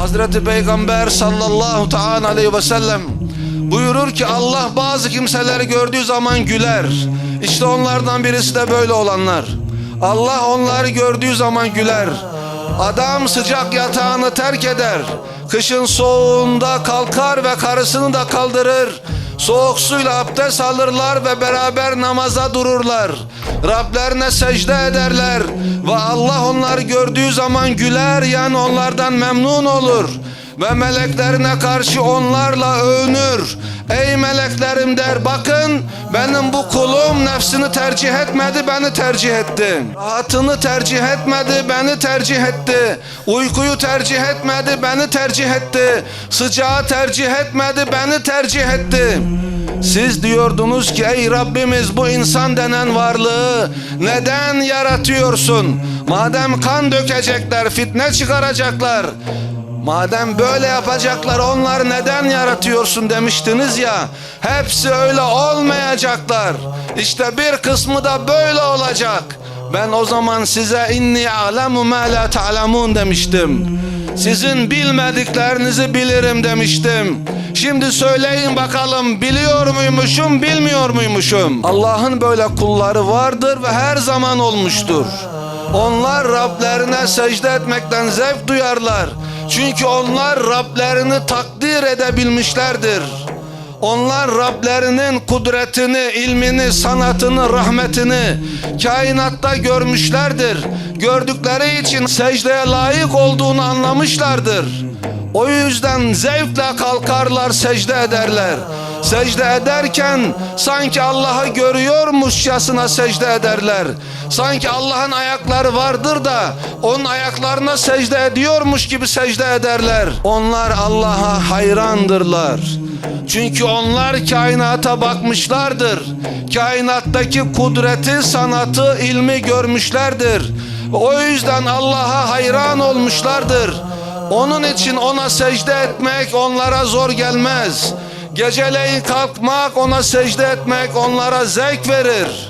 Hazreti Peygamber sallallahu ta'ala aleyhi ve sellem buyurur ki Allah bazı kimseleri gördüğü zaman güler. İşte onlardan birisi de böyle olanlar. Allah onları gördüğü zaman güler. Adam sıcak yatağını terk eder. Kışın soğuğunda kalkar ve karısını da kaldırır. Soğuk suyla abdest alırlar ve beraber namaza dururlar. Rablerine secde ederler ve Allah onları gördüğü zaman güler yani onlardan memnun olur ve meleklerine karşı onlarla övünür. Ey meleklerim der bakın benim bu kulum nefsini tercih etmedi beni tercih etti. Rahatını tercih etmedi beni tercih etti. Uykuyu tercih etmedi beni tercih etti. Sıcağı tercih etmedi beni tercih etti. Siz diyordunuz ki ey Rabbimiz bu insan denen varlığı neden yaratıyorsun? Madem kan dökecekler, fitne çıkaracaklar. Madem böyle yapacaklar onları neden yaratıyorsun demiştiniz ya. Hepsi öyle olmayacaklar. İşte bir kısmı da böyle olacak. Ben o zaman size inni alemu ma la ta'lemun demiştim. Sizin bilmediklerinizi bilirim demiştim. Şimdi söyleyin bakalım biliyor muymuşum bilmiyor muymuşum? Allah'ın böyle kulları vardır ve her zaman olmuştur. Onlar Rablerine secde etmekten zevk duyarlar. Çünkü onlar Rablerini takdir edebilmişlerdir. Onlar Rablerinin kudretini, ilmini, sanatını, rahmetini kainatta görmüşlerdir. Gördükleri için secdeye layık olduğunu anlamışlardır. O yüzden zevkle kalkarlar, secde ederler. Secde ederken sanki Allah'ı görüyormuşçasına secde ederler. Sanki Allah'ın ayakları vardır da onun ayaklarına secde ediyormuş gibi secde ederler. Onlar Allah'a hayrandırlar. Çünkü onlar kainata bakmışlardır. Kainattaki kudreti, sanatı, ilmi görmüşlerdir. O yüzden Allah'a hayran olmuşlardır. Onun için ona secde etmek onlara zor gelmez. Geceleyin kalkmak, ona secde etmek onlara zevk verir.